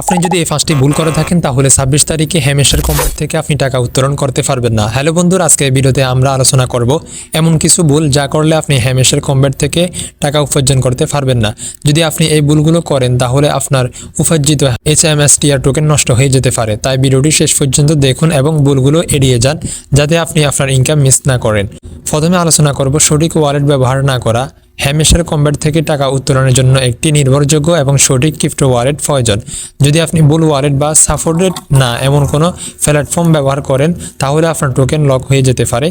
আপনি যদি এই পাঁচটি ভুল করে থাকেন, তাহলে ছাব্বিশ তারিখে হেমেশের কোম্পানি থেকে আপনি টাকা উত্তোলন করতে পারবেন না। হ্যালো বন্ধুর, আজকে এই ভিডিওতে আমরা আলোচনা করব এমন কিছু ভুল যা করলে আপনি হেমেশের কম্বেট থেকে টাকা উপার্জন করতে পারবেন না। যদি আপনি এই ভুলগুলো করেন, তাহলে আপনার উপার্জিত H M S TR token নষ্ট হয়ে যেতে পারে। তাই ভিডিওটি শেষ পর্যন্ত দেখুন এবং ভুলগুলো এড়িয়ে যান, যাতে আপনি আপনার ইনকাম মিস না করেন। প্রথমে আলোচনা করব সঠিক ওয়ালেট ব্যবহার না করা। হ্যামেশার কম্ব্যাট থেকে টাকা উত্তোলনের জন্য একটি নির্ভরযোগ্য এবং সঠিক ক্রিপ্টো ওয়ালেট প্রয়োজন। যদি আপনি বুল ওয়ালেট বা সাপোর্টেড না এমন কোনো প্ল্যাটফর্ম ব্যবহার করেন, তাহলে আপনার টোকেন লক হয়ে যেতে পারে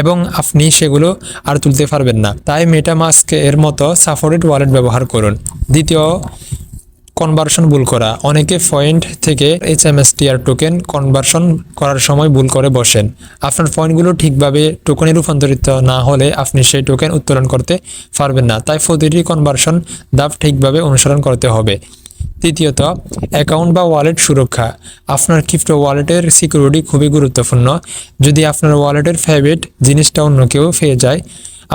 এবং আপনি সেগুলো আর তুলতে পারবেন না। তাই মেটামাস্ক এর মতো সাপোর্টেড ওয়ালেট ব্যবহার করুন। দ্বিতীয় কনভার্সন ভুল করা। অনেকে পয়েন্ট থেকে H M S TR token conversion করার সময় ভুল করে বসেন। আপনার পয়েন্টগুলো ঠিকভাবে টোকেনে রূপান্তরিত না হলে আপনি সেই টোকেন উত্তোলন করতে পারবেন না। তাই প্রতিটি কনভার্সন ধাপ ঠিকভাবে অনুসরণ করতে হবে। তৃতীয়ত অ্যাকাউন্ট বা ওয়ালেট সুরক্ষা। আপনার ক্রিপ্টো ওয়ালেটের সিকিউরিটি খুবই গুরুত্বপূর্ণ। যদি আপনার ওয়ালেটের ফেভারিট জিনিসটা অন্য কেউ পেয়ে যায়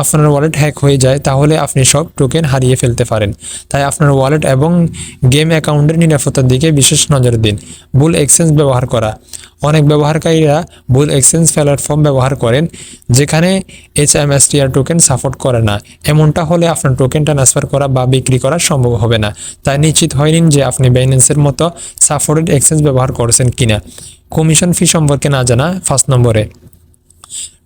আপনার ওয়ালেট হ্যাক হয়ে যায়, তাহলে আপনি সব টোকেন হারিয়ে ফেলতে পারেন। তাই আপনার ওয়ালেট এবং গেম অ্যাকাউন্টের নিরাপত্তার দিকে বিশেষ নজর দিন। ভুল এক্সচেঞ্জ ব্যবহার করা। অনেক ব্যবহারকারীরা ভুল এক্সচেঞ্জ প্ল্যাটফর্ম ব্যবহার করেন, যেখানে H M S TR token support করে না। এমনটা হলে আপনার টোকেন ট্রান্সফার করা বা বিক্রি করা সম্ভব হবে না। তাই নিশ্চিত হয়ে নিন যে আপনি বাইন্যান্সের মতো সাপোর্টেড এক্সচেঞ্জ ব্যবহার করছেন কিনা। কমিশন ফি সম্পর্কে না জানা ফার্স্ট নম্বরে।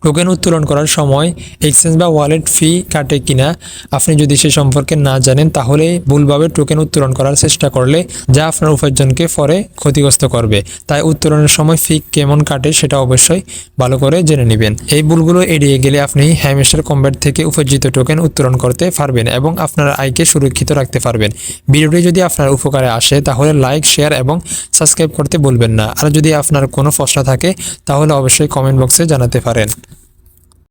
টোকেন উত্তোলন করার সময় এক্সচেঞ্জ বা ওয়ালেট ফি কাটে কিনা, আপনি যদি সে সম্পর্কে না জানেন, তাহলে ভুলভাবে টোকেন উত্তোলন করার চেষ্টা করলে যা আপনার উপার্জনকে পরে ক্ষতিগ্রস্ত করবে। তাই উত্তোলনের সময় ফি কেমন কাটে সেটা অবশ্যই ভালো করে জেনে নেবেন। এই ভুলগুলো এড়িয়ে গেলে আপনি হ্যামেশার কম্ব্যাট থেকে উপার্জিত টোকেন উত্তোলন করতে পারবেন এবং আপনার আয়কে সুরক্ষিত রাখতে পারবেন। ভিডিওটি যদি আপনার উপকারে আসে, তাহলে লাইক শেয়ার এবং সাবস্ক্রাইব করতে বলবেন না। আর যদি আপনার কোনো প্রশ্ন থাকে, তাহলে অবশ্যই কমেন্ট বক্সে জানাতে পারেন।